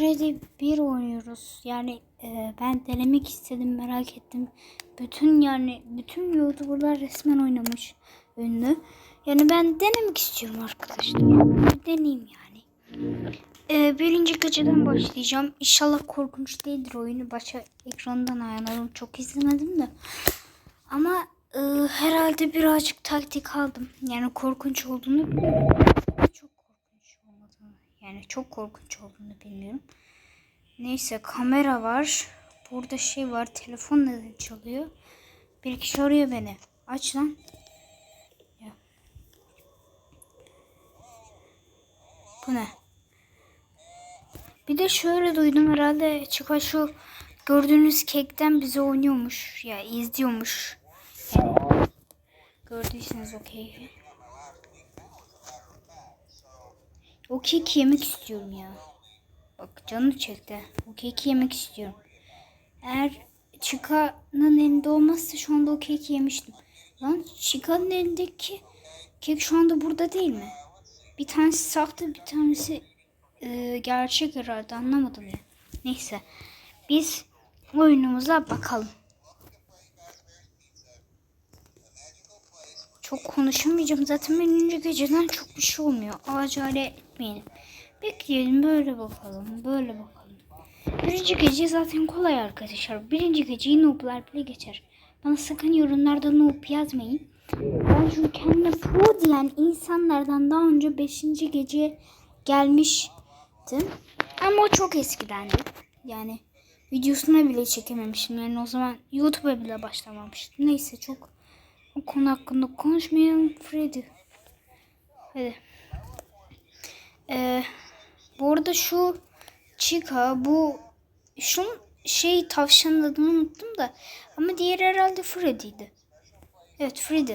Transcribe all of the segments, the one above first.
Freddy 1 oynuyoruz. Yani e, ben denemek istedim, merak ettim. Bütün yani bütün YouTuber'lar resmen oynamış ünlü. Yani ben denemek istiyorum arkadaşlar. Bir deneyeyim yani. E, birinci geceden başlayacağım. İnşallah korkunç değildir oyunu. Başa ekrandan ayarladım. Çok izlemedim de. Ama e, herhalde birazcık taktik aldım. Yani korkunç olduğunu biliyorum. Çok korkunç olmadığını. Yani çok korkunç olduğunu bilmiyorum. Neyse kamera var. Burada şey var. Telefon neden çalıyor? Bir kişi arıyor beni. Aç lan. Ya. Bu ne? Bir de şöyle duydum herhalde çıkan şu gördüğünüz kekten bizi oynuyormuş. Ya izliyormuş. Yani gördüyseniz okey. O keki yemek istiyorum ya. Bak canım çekti. O keki yemek istiyorum. Eğer Chica'nın elinde olmazsa şu anda o keki yemiştim. Lan Chica'nın elindeki kek şu anda burada değil mi? Bir tanesi sahte bir tanesi e, gerçek herhalde anlamadım ya. Neyse biz oyunumuza bakalım. Çok konuşamayacağım. Zaten birinci geceden çok bir şey olmuyor. Acele etmeyelim. Bekleyelim böyle bakalım. Böyle bakalım. Birinci gece zaten kolay arkadaşlar. Birinci geceyi noob'lar bile geçer. Bana sakın yorumlarda noob yazmayın. Ben çünkü kendime pro diyen insanlardan daha önce 5. gece gelmiştim. Ama o çok eskidendi. Yani videosuna bile çekememiştim. Yani o zaman YouTube'a bile başlamamıştım. Neyse çok o konu hakkında konuşmayalım Freddy. Hadi. Ee, bu arada şu Chica bu şu şey tavşanın adını unuttum da ama diğeri herhalde Freddy'ydi. Evet Freddy.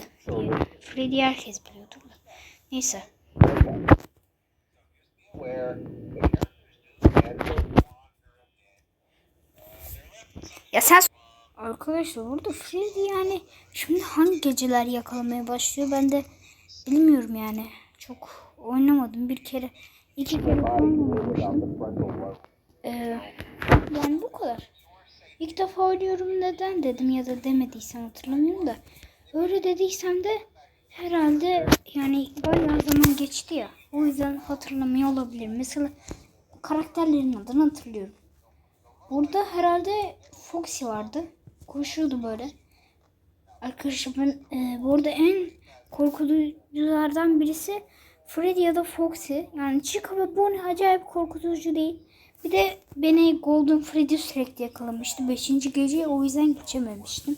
Freddy herkes biliyordur da. Neyse. Ya sen Arkadaşlar burada Freddy yani şimdi hangi geceler yakalamaya başlıyor ben de bilmiyorum yani. Çok oynamadım bir kere. İki kere falan. Ee, yani bu kadar. İlk defa oynuyorum neden dedim ya da demediysem hatırlamıyorum da. Öyle dediysem de herhalde yani bayağı zaman geçti ya. O yüzden hatırlamıyor olabilirim. Mesela karakterlerin adını hatırlıyorum. Burada herhalde Foxy vardı. Koşuyordu böyle. Arkadaşlar ben e, bu arada en korkutuculardan birisi Freddy ya da Foxy. Yani Chica ve Bonnie acayip korkutucu değil. Bir de beni Golden Freddy sürekli yakalamıştı. Beşinci gece o yüzden geçememiştim.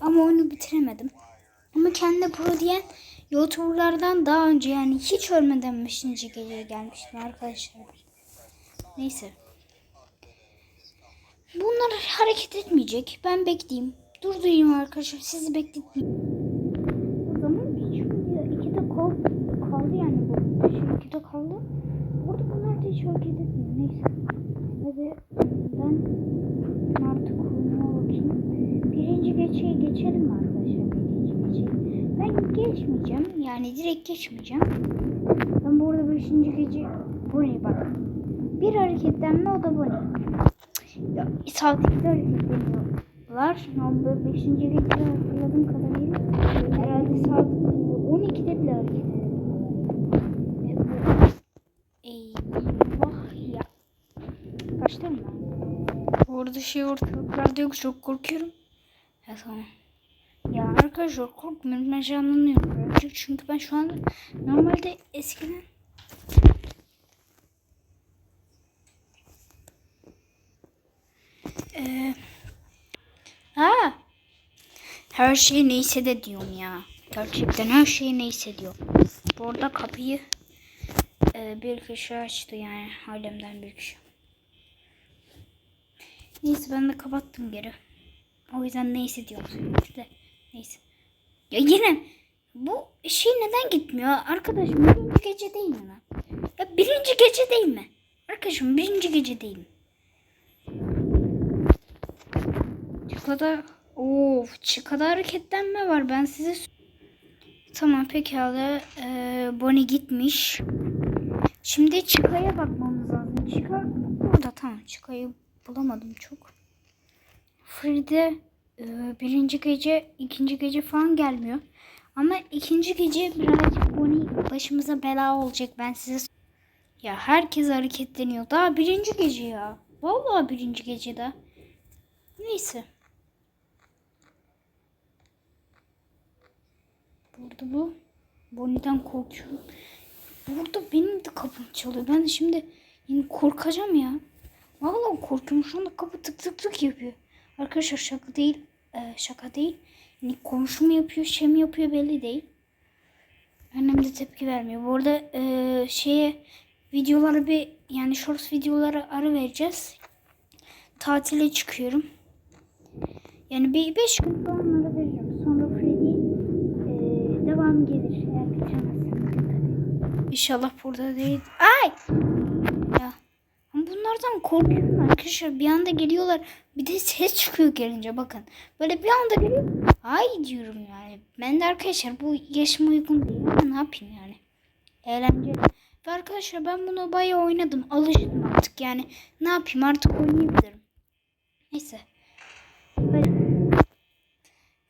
Ama oyunu bitiremedim. Ama kendi pro diyen YouTuber'lardan daha önce yani hiç ölmeden 5. geceye gelmiştim arkadaşlar. Neyse. Bunlar hareket etmeyecek. Ben bekleyeyim. Durdurayım arkadaşlar. Sizi bekletmeyeyim. O zaman hiç iki de kal kaldı yani bu. Şey iki de kaldı. Burada bunlar da hiç hareket etmiyor. Neyse. Hadi ben artık oyunuma bakayım. Birinci geçeyi geçelim arkadaşlar? Birinci geçeyi. Ben geçmeyeceğim. Yani direkt geçmeyeceğim. Ben bu arada beşinci gece Bonnie bak. Bir hareketlenme o da Bonnie. Ya, saatlikte hareketleniyorlar. Normalde 5. gece hatırladığım kadarıyla herhalde saat 12'de bile hareket ediyor. Eyvah ya. Ben. Bu arada şey ortalıklarda yok çok korkuyorum. Ya tamam. Ya arkadaşlar korkmuyorum ben canlanıyorum. Çünkü ben şu an normalde eskiden Ee, ha. Her şey neyse de diyorum ya. Gerçekten her şey neyse diyor. Bu arada kapıyı e, bir kişi açtı yani alemden bir kişi. Neyse ben de kapattım geri. O yüzden neyse diyorum. İşte neyse. Ya yine bu şey neden gitmiyor? Arkadaşım birinci gece değil mi lan? Ya birinci gece değil mi? Arkadaşım birinci gece değil mi? Çıkada of çıkada hareketlenme var ben size Tamam pekala ee, Bonnie gitmiş. Şimdi çıkaya bakmamız lazım. Chica burada tamam. Chica'yı bulamadım çok. Freddy e, birinci gece, ikinci gece falan gelmiyor. Ama ikinci gece birazcık Bonnie başımıza bela olacak ben size ya herkes hareketleniyor. Daha birinci gece ya. Vallahi birinci gecede. Neyse. Burada bu. Bonnie'den korkuyorum. Burada benim de kapım çalıyor. Ben de şimdi yine korkacağım ya. Vallahi korkuyorum. Şu anda kapı tık tık tık yapıyor. Arkadaşlar şaka değil. Ee, şaka değil. Yani komşu yapıyor, şey mi yapıyor belli değil. Annem de tepki vermiyor. Bu arada ee, şeye videoları bir yani shorts videoları ara vereceğiz. Tatile çıkıyorum. Yani bir 5 gün falan İnşallah burada değil. Ay! Ya. Bunlardan korkuyorum arkadaşlar. Bir anda geliyorlar. Bir de ses çıkıyor gelince bakın. Böyle bir anda geliyor. Ay diyorum yani. Ben de arkadaşlar bu yaşıma uygun değil ne yapayım yani. Eğlenceli. Ve arkadaşlar ben bunu bayağı oynadım. Alıştım artık yani. Ne yapayım artık oynayabilirim. Neyse. Hadi.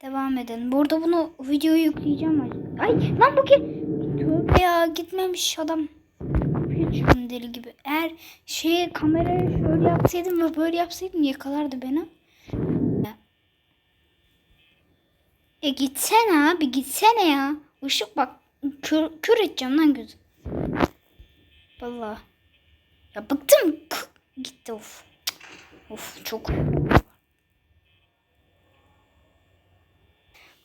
Devam edelim. Burada bunu videoyu yükleyeceğim. Ay lan bu ki. Tövbe ya gitmemiş adam. Hiç deli gibi. Eğer şey kamerayı şöyle yapsaydım ve böyle yapsaydım yakalardı beni. E gitsene abi gitsene ya. Işık bak kör, kör edeceğim lan gözü. Vallahi. Ya bıktım. Kı- Gitti of. Of çok.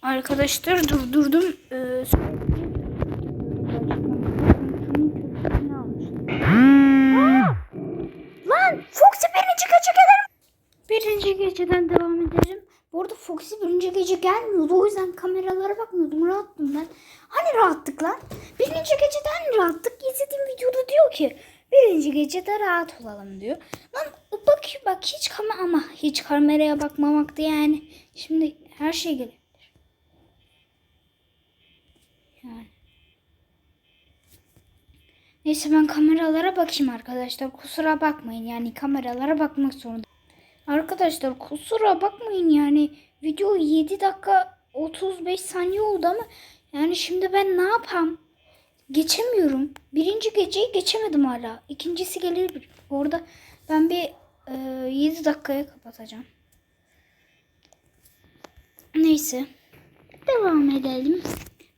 Arkadaşlar durdurdum. Ee, Lan Foxy birinci gece gelirim. Birinci geceden devam edelim. Bu arada Foxy birinci gece gelmiyordu. O yüzden kameralara bakmıyordum. Rahattım ben. Hani rahattık lan? Birinci geceden rahattık. İzlediğim videoda diyor ki birinci gecede rahat olalım diyor. Lan bak bak hiç kamera ama hiç kameraya bakmamakta yani. Şimdi her şey gelebilir. Yani. Neyse ben kameralara bakayım arkadaşlar. Kusura bakmayın yani kameralara bakmak zorunda. Arkadaşlar kusura bakmayın yani video 7 dakika 35 saniye oldu ama yani şimdi ben ne yapam? Geçemiyorum. Birinci geceyi geçemedim hala. İkincisi gelir. Orada ben bir e, 7 dakikaya kapatacağım. Neyse. Devam edelim.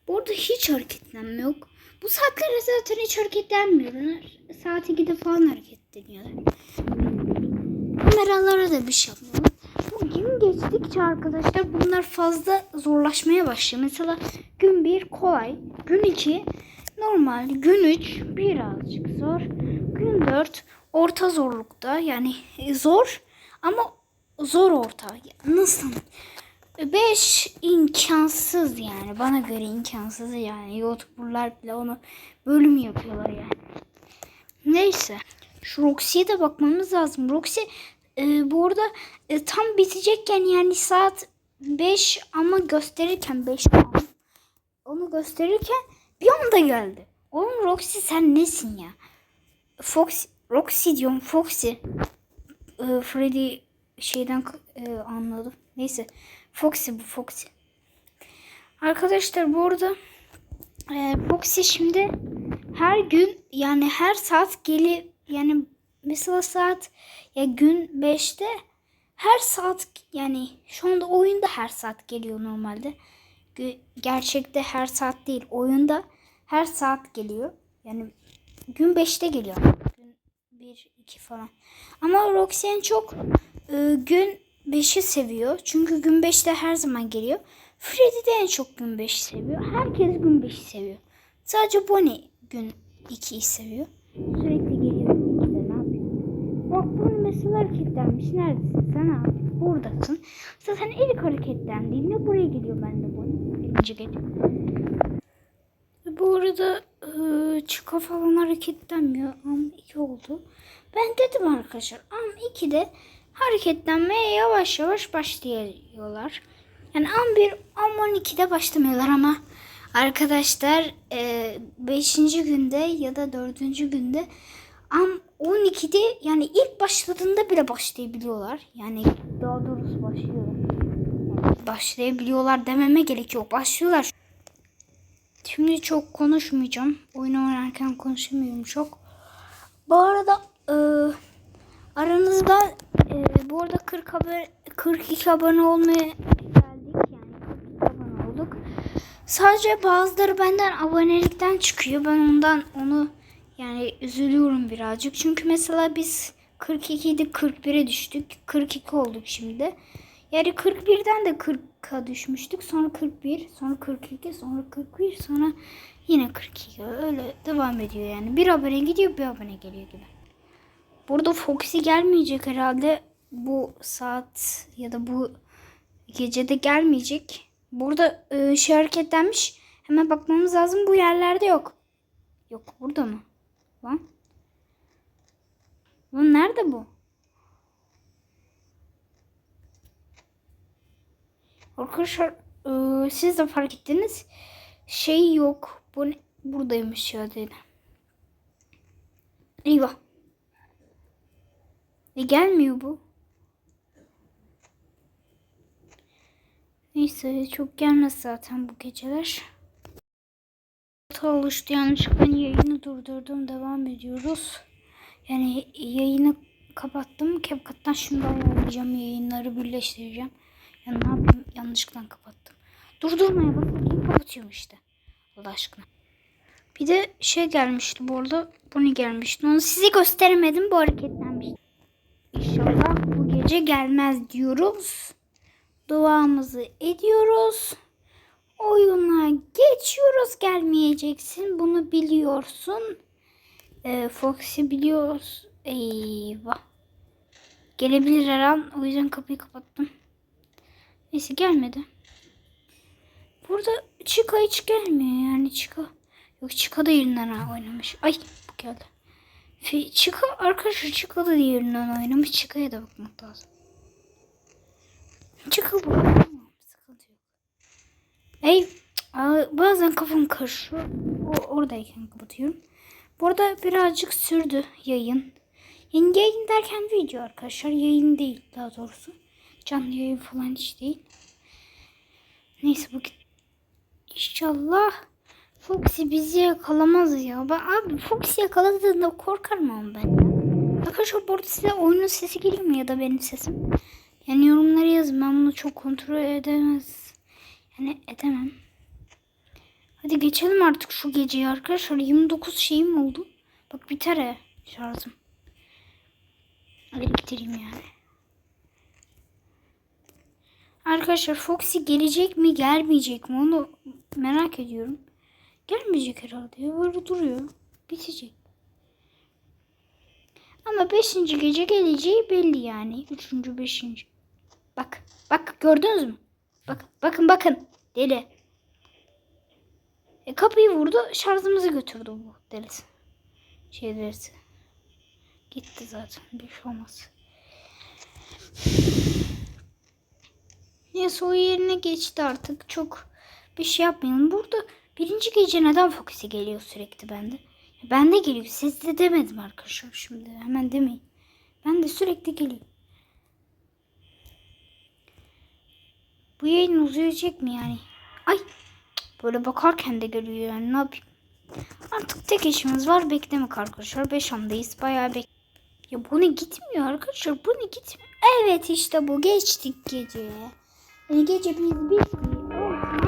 Burada hiç hareketlenme yok. Bu saatlerde zaten hiç hareketlenmiyorlar. Saat 2'de falan hareketleniyorlar. Kameralara da bir şey yapmıyorlar. Bu gün geçtikçe arkadaşlar bunlar fazla zorlaşmaya başlıyor. Mesela gün 1 kolay, gün 2 normal, gün 3 birazcık zor, gün 4 orta zorlukta yani zor ama zor orta. Nasıl? 5 imkansız yani. Bana göre imkansız yani. YouTuber'lar bile onu bölüm yapıyorlar yani. Neyse. Şu Roxy'ye de bakmamız lazım. Roxy e, bu arada e, tam bitecekken yani saat 5 ama gösterirken 5 falan. Onu gösterirken bir anda geldi. Oğlum Roxy sen nesin ya? Fox, Roxy diyorum Foxy. E, Freddy şeyden e, anladım. Neyse. Foxy bu Foxy. Arkadaşlar bu arada e, Foxy şimdi her gün yani her saat geli yani mesela saat ya gün 5'te her saat yani şu anda oyunda her saat geliyor normalde. Gerçekte her saat değil oyunda her saat geliyor. Yani gün 5'te geliyor. Gün 1 2 falan. Ama Roxanne çok e, gün 5'i seviyor. Çünkü gün 5'te her zaman geliyor. Freddy de en çok gün 5'i seviyor. Herkes gün 5'i seviyor. Sadece Bonnie gün 2'yi seviyor. Sürekli geliyor. İşte ne yapıyor? Bak Bonnie mesela hareketlenmiş. Neredesin? Sen abi. Buradasın. Zaten ilk hareketlendiğinde buraya geliyor ben de Bonnie. Birinci gece. Bu arada e, Chica falan hareketlenmiyor. Am 2 oldu. Ben dedim arkadaşlar. Am 2'de hareketlenmeye yavaş yavaş başlıyorlar. Yani an 1, an 12'de başlamıyorlar ama arkadaşlar 5. günde ya da 4. günde an 12'de yani ilk başladığında bile başlayabiliyorlar. Yani daha doğrusu başlıyorlar. Başlayabiliyorlar dememe gerek yok. Başlıyorlar. Şimdi çok konuşmayacağım. Oyun oynarken konuşamıyorum çok. Bu arada e, aranızda e, bu arada 40 abone, 42 abone olmaya geldik. Yani 42 abone olduk. Sadece bazıları benden abonelikten çıkıyor. Ben ondan onu yani üzülüyorum birazcık. Çünkü mesela biz 42 idi 41'e düştük. 42 olduk şimdi. Yani 41'den de 40'a düşmüştük. Sonra 41, sonra 42, sonra 41, sonra yine 42. Öyle devam ediyor yani. Bir abone gidiyor, bir abone geliyor gibi. Burada Foxy gelmeyecek herhalde. Bu saat ya da bu gecede gelmeyecek. Burada e, şey hareketlenmiş. Hemen bakmamız lazım. Bu yerlerde yok. Yok burada mı? Lan. Lan nerede bu? Arkadaşlar e, siz de fark ettiniz. Şey yok. Bu ne? buradaymış ya dedi. Eyvah. E gelmiyor bu. Neyse çok gelmez zaten bu geceler. Hata oluştu yanlışlıkla yayını durdurdum. Devam ediyoruz. Yani yayını kapattım. CapCut'tan şimdi ayarlayacağım yayınları birleştireceğim. Ya ne yapayım yanlışlıkla kapattım. Durdurmaya bak bakayım kapatıyorum işte. Allah aşkına. Bir de şey gelmişti bu arada. Bu ne gelmişti? Onu size gösteremedim. Bu hareketlenmişti. İnşallah bu gece gelmez diyoruz. Duamızı ediyoruz. Oyuna geçiyoruz. Gelmeyeceksin. Bunu biliyorsun. Ee, Foxy biliyoruz. Eyvah. Gelebilir her an. O yüzden kapıyı kapattım. Neyse gelmedi. Burada Chica hiç gelmiyor yani Chica. Yok Chica da yerinden oynamış. Ay bu geldi. Chica arkadaşlar Chica da yerinden oynamış. Chica'ya da bakmak lazım. Chica bu. Ey bazen kafam karışıyor. Oradayken kapatıyorum. Bu arada birazcık sürdü yayın. Yani yayın derken video arkadaşlar. Yayın değil daha doğrusu. Canlı yayın falan hiç değil. Neyse bu İnşallah Foxy bizi yakalamaz ya. Ben abi Foxy yakaladığında korkarım ama ben. Arkadaşlar bu arada size oyunun sesi geliyor mu ya da benim sesim? Yani yorumlara yazın. Ben bunu çok kontrol edemez. Yani edemem. Hadi geçelim artık şu geceyi arkadaşlar. 29 şeyim oldu. Bak biter he şarjım. Hadi bitireyim yani. Arkadaşlar Foxy gelecek mi gelmeyecek mi onu merak ediyorum. Gelmeyecek herhalde ya böyle duruyor. Bitecek. Ama 5. gece geleceği belli yani. 3. 5. Bak bak gördünüz mü? Bak bakın bakın deli. E, kapıyı vurdu şarjımızı götürdü bu delisi. Şey delisi. Gitti zaten bir şey olmaz. Neyse o yerine geçti artık. Çok bir şey yapmayalım. Burada birinci gece neden Foxy geliyor sürekli bende? Ben de geliyor. Siz de demedim arkadaşlar şimdi. Hemen demeyin. Ben de sürekli geliyor. Bu yayın uzayacak mı yani? Ay böyle bakarken de geliyor yani ne yapayım? Artık tek işimiz var beklemek arkadaşlar. 5 andayız. Bayağı bek. Ya bu ne gitmiyor arkadaşlar? Bu ne gitmiyor? Evet işte bu. Geçtik gece. Yani gece biz biz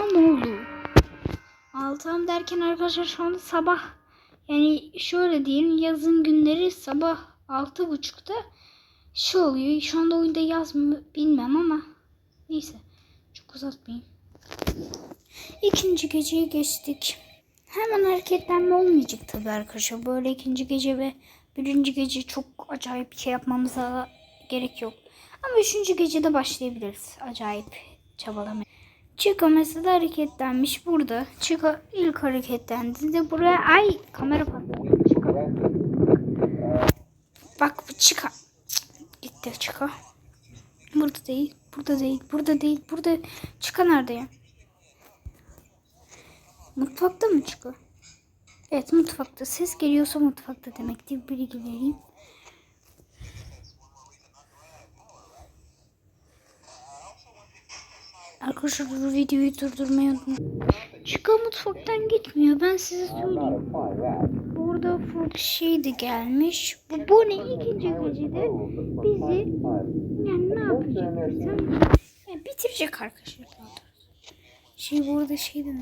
Altıma oldu? Altıam derken arkadaşlar şu anda sabah yani şöyle diyelim yazın günleri sabah altı buçukta şey oluyor. Şu anda oyunda yaz mı bilmem ama neyse çok uzatmayayım. İkinci geceye geçtik. Hemen hareketlenme olmayacak tabii arkadaşlar. Böyle ikinci gece ve birinci gece çok acayip bir şey yapmamıza gerek yok. Ama üçüncü gecede başlayabiliriz. Acayip çabalamaya. Chico mesela hareketlenmiş burada. Chico ilk hareketlendi de buraya ay kamera patladı. Chico. Bak bu Chico. Gitti Chico. Burada değil. Burada değil, burada değil, burada. Çıka nerede ya? Mutfakta mı çıkı? Evet mutfakta. Ses geliyorsa mutfakta demek diye bilgi vereyim. Arkadaşlar bu videoyu durdurmayı unutmayın. Çıka mutfaktan gitmiyor. Ben size söyleyeyim. Burada Furk şeyde gelmiş. Bu Bonnie ikinci gecede bizi yani bitirecek arkadaşlar. Şey bu arada şey de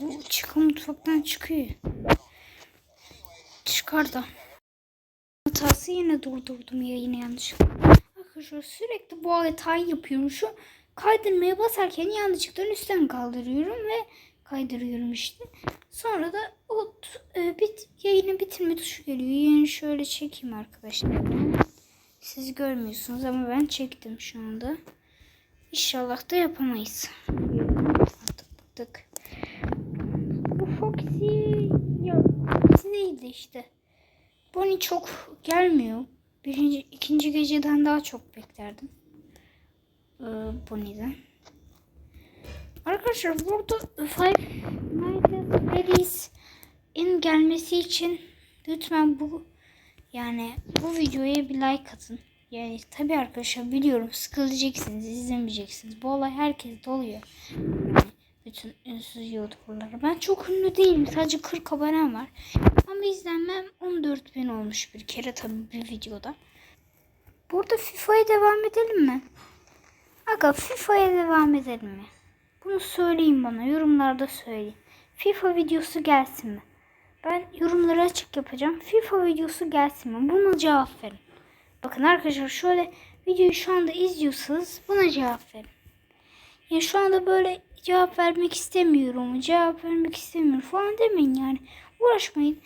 bu çıka mutfaktan çıkıyor. Çıkar da. Hatası yine durdurdum yayını yanlışlıkla. Arkadaşlar sürekli bu hatayı yapıyorum. Şu kaydırmaya basarken yanlışlıkla üstten kaldırıyorum ve kaydırıyorum işte. Sonra da o e, bit yayını bitirme tuşu geliyor. Yani şöyle çekeyim arkadaşlar. Siz görmüyorsunuz ama ben çektim şu anda. İnşallah da yapamayız. Artık bıktık. Bu Foxy ya Foxy değildi işte. Bonnie çok gelmiyor. Birinci, ikinci geceden daha çok beklerdim. Ee, Bonnie'den. Arkadaşlar burada Five Nights at Freddy's'in gelmesi için lütfen bu yani bu videoya bir like atın. Yani tabi arkadaşlar biliyorum sıkılacaksınız, izlemeyeceksiniz. Bu olay herkes doluyor. Yani bütün ünsüz youtuberlara. Ben çok ünlü değilim. Sadece 40 abonem var. Ama izlenmem 14 bin olmuş bir kere tabii bir videoda. Burada FIFA'ya devam edelim mi? Aga FIFA'ya devam edelim mi? Bunu söyleyin bana. Yorumlarda söyleyin. FIFA videosu gelsin mi? Ben yorumları açık yapacağım. FIFA videosu gelsin mi? Buna cevap verin. Bakın arkadaşlar şöyle videoyu şu anda izliyorsanız buna cevap verin. Ya şu anda böyle cevap vermek istemiyorum, cevap vermek istemiyorum falan demeyin yani. Uğraşmayın.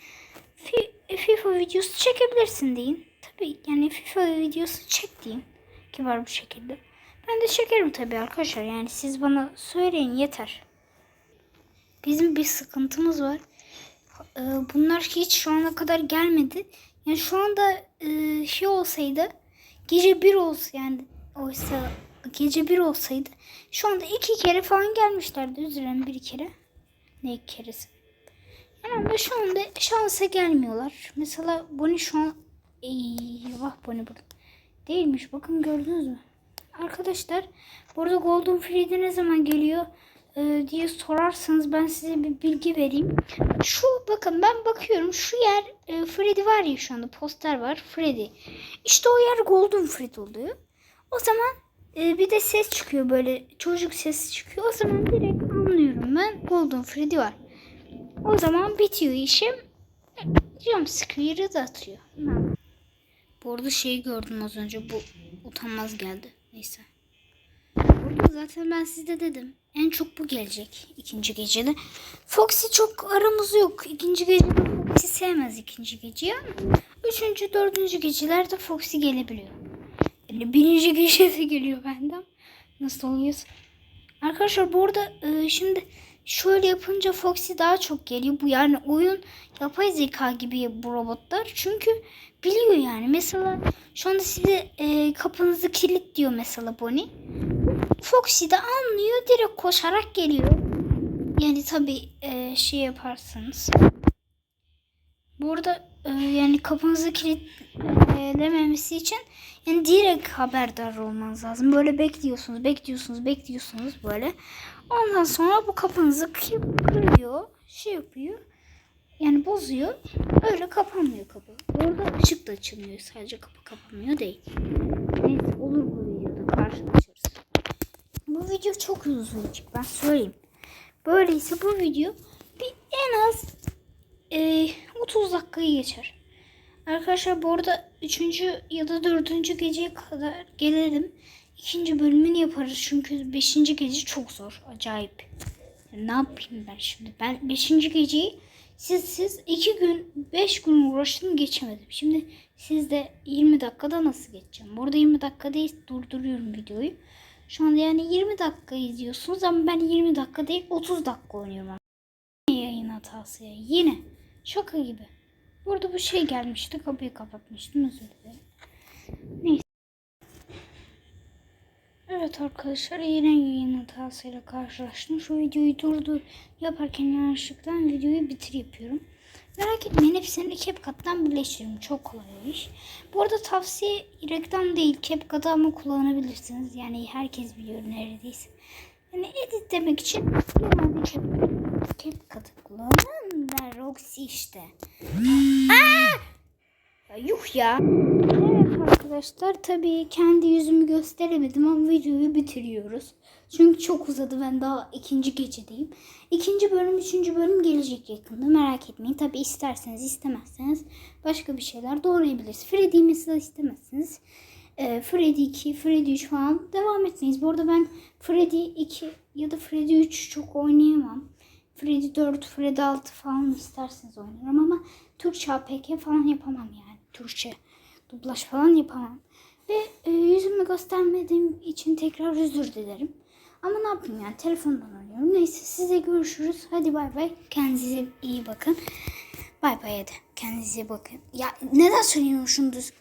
Fi- FIFA videosu çekebilirsin deyin. Tabii yani FIFA videosu çek deyin. Kibar bir şekilde. Ben de çekerim tabii arkadaşlar. Yani siz bana söyleyin yeter. Bizim bir sıkıntımız var. Ee, Bunlar hiç şu ana kadar gelmedi. Yani şu anda e, şey olsaydı gece bir olsa yani oysa gece bir olsaydı şu anda iki kere falan gelmişlerdi. Üzülen bir kere. Ne iki keresi? Yani ama şu anda şansa gelmiyorlar. Mesela Bonnie şu an eyvah Bonnie burada. Değilmiş. Bakın gördünüz mü? Arkadaşlar burada Golden Freddy ne zaman geliyor e, diye sorarsanız ben size bir bilgi vereyim. Şu bakın ben bakıyorum şu yer e, Freddy var ya şu anda poster var Freddy. İşte o yer Golden Freddy oluyor. O zaman e, bir de ses çıkıyor böyle çocuk sesi çıkıyor. O zaman direkt anlıyorum ben Golden Freddy var. O zaman bitiyor işim. Jumpscare'ı da atıyor. Bu arada şeyi gördüm az önce. Bu utanmaz geldi. Neyse. Burada zaten ben size dedim. En çok bu gelecek ikinci gecede. Foxy çok aramız yok. İkinci gecede Foxy sevmez ikinci geceyi üçüncü, dördüncü gecelerde Foxy gelebiliyor. Yani birinci gecede geliyor benden. Nasıl oluyorsa. Arkadaşlar bu arada e, şimdi şöyle yapınca Foxy daha çok geliyor. Bu yani oyun yapay zeka gibi bu robotlar. Çünkü biliyor yani. Mesela şu anda size e, kapınızı kilit diyor mesela Bonnie. Foxy de anlıyor direkt koşarak geliyor. Yani tabi şey yaparsınız. Bu arada e, yani kapınızı kilitlememesi için yani direkt haberdar olmanız lazım. Böyle bekliyorsunuz, bekliyorsunuz, bekliyorsunuz böyle. Ondan sonra bu kapınızı kırıyor, şey yapıyor. Yani bozuyor. Öyle kapanmıyor kapı. Orada ışık da açılmıyor. Sadece kapı kapanmıyor değil. Neyse olur bu videoda karşılaşırız. Video çok uzun sürecek ben söyleyeyim. Böyleyse bu video bir en az e, 30 dakikayı geçer. Arkadaşlar bu arada 3. ya da 4. geceye kadar gelelim. İkinci bölümünü yaparız çünkü 5. gece çok zor. Acayip. Yani ne yapayım ben şimdi? Ben 5. geceyi siz siz 2 gün 5 gün uğraştım geçemedim. Şimdi sizde 20 dakikada nasıl geçeceğim? Burada 20 dakika değil durduruyorum videoyu. Şu anda yani 20 dakika izliyorsunuz ama ben 20 dakika değil 30 dakika oynuyorum. Yine yayın hatası ya. Yine. Şaka gibi. Burada bu şey gelmişti. Kapıyı kapatmıştım. Özür dilerim. Neyse. Evet arkadaşlar yine yayın hatasıyla karşılaştım. Şu videoyu durdur yaparken yanlışlıkla videoyu bitir yapıyorum. Merak etmeyin hepsini CapCut'tan birleştiriyorum. Çok kolay iş. Bu arada tavsiye reklam değil. CapCut'ı ama kullanabilirsiniz. Yani herkes biliyor neredeyse. Yani edit demek için genelde Cap- CapCut'ı kullanın da Roxy işte. Aa! Yuh ya. Arkadaşlar tabii kendi yüzümü gösteremedim ama videoyu bitiriyoruz. Çünkü çok uzadı ben daha ikinci gecedeyim. İkinci bölüm, üçüncü bölüm gelecek yakında merak etmeyin. Tabii isterseniz istemezseniz başka bir şeyler doğrayabiliriz. Freddy'yi mesela istemezsiniz. Ee, Freddy 2, Freddy 3 falan devam etmeyiz. Bu arada ben Freddy 2 ya da Freddy 3 çok oynayamam. Freddy 4, Freddy 6 falan isterseniz oynarım ama Türkçe APK falan yapamam yani. Türkçe dublaj falan yapamam. Ve e, yüzümü göstermediğim için tekrar özür dilerim. Ama ne yapayım yani telefondan oynuyorum. Neyse size görüşürüz. Hadi bay bay. Kendinize iyi bakın. Bay bay hadi. Kendinize bakın. Ya neden söylüyorum şunu düz?